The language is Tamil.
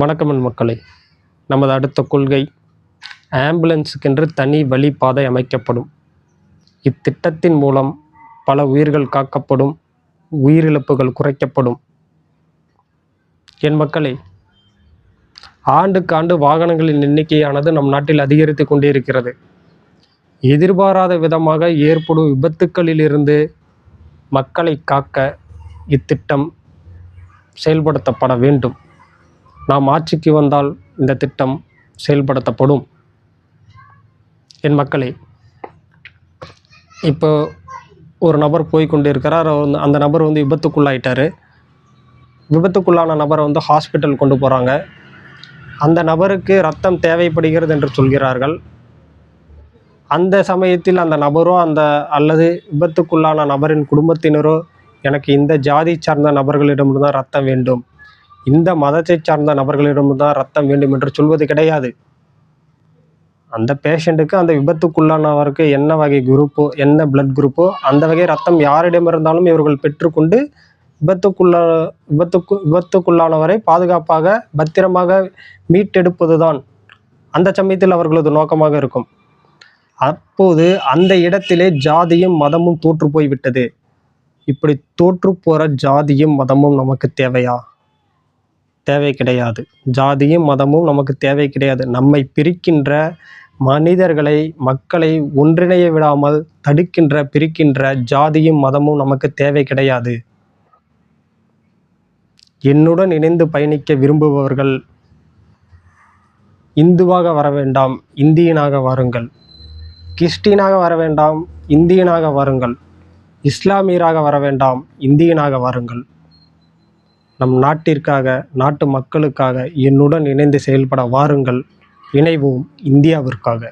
வணக்கம் என் மக்களே. நமது அடுத்த கொள்கை ஆம்புலன்ஸுக்கென்று தனி வழிப்பாதை அமைக்கப்படும். இத்திட்டத்தின் மூலம் பல உயிர்கள் காக்கப்படும் உயிரிழப்புகள் குறைக்கப்படும். என் மக்களே ஆண்டுக்கு ஆண்டு வாகனங்களின் எண்ணிக்கையானது நம் நாட்டில் அதிகரித்து கொண்டே இருக்கிறது எதிர்பாராத விதமாக ஏற்படும் விபத்துக்களிலிருந்து மக்களை காக்க இத்திட்டம் செயல்படுத்தப்பட வேண்டும். நாம் ஆட்சிக்கு வந்தால் இந்த திட்டம் செயல்படுத்தப்படும். என் மக்களே இப்போ ஒரு நபர் போய்கொண்டு இருக்கிறார் அவர் வந்து அந்த நபர் வந்து விபத்துக்குள்ளாயிட்டார். விபத்துக்குள்ளான நபரை வந்து ஹாஸ்பிட்டல் கொண்டு போகிறாங்க அந்த நபருக்கு ரத்தம் தேவைப்படுகிறது என்று சொல்கிறார்கள். அந்த சமயத்தில் அந்த நபரோ அந்த அல்லது விபத்துக்குள்ளான நபரின் குடும்பத்தினரோ எனக்கு இந்த ஜாதி சார்ந்த நபர்களிடமிருந்து தான் ரத்தம் வேண்டும். இந்த மதத்தை சார்ந்த நபர்களிடம்தான் ரத்தம் வேண்டும் என்று சொல்வது கிடையாது. அந்த பேஷண்ட்டுக்கு அந்த விபத்துக்குள்ளானவருக்கு என்ன வகை குரூப்போ என்ன பிளட் குரூப்போ அந்த வகை ரத்தம் யாரிடம் இருந்தாலும் இவர்கள் பெற்றுக்கொண்டு விபத்துக்குள்ள விபத்துக்கு விபத்துக்குள்ளானவரை பாதுகாப்பாக பத்திரமாக மீட்டெடுப்பதுதான் அந்த சமயத்தில் அவர்களது நோக்கமாக இருக்கும். அப்போது அந்த இடத்திலே ஜாதியும் மதமும் தோற்று போய்விட்டது. இப்படி தோற்று போகிற ஜாதியும் மதமும் நமக்கு தேவையா? தேவை கிடையாது. ஜாதியும் மதமும் நமக்கு தேவை கிடையாது. நம்மை பிரிக்கின்ற மனிதர்களை மக்களை ஒன்றிணைய விடாமல் தடுக்கின்ற பிரிக்கின்ற ஜாதியும் மதமும் நமக்கு தேவை கிடையாது. என்னுடன் இணைந்து பயணிக்க விரும்புபவர்கள் இந்துவாக வர வேண்டாம் இந்தியனாக வாருங்கள். கிறிஸ்டினாக வர வேண்டாம் இந்தியனாக வாருங்கள். இஸ்லாமியராக வர வேண்டாம் இந்தியனாக வாருங்கள். நம் நாட்டிற்காக நாட்டு மக்களுக்காக என்னுடன் இணைந்து செயல்பட வாருங்கள். இணைவோம் இந்தியாவிற்காக.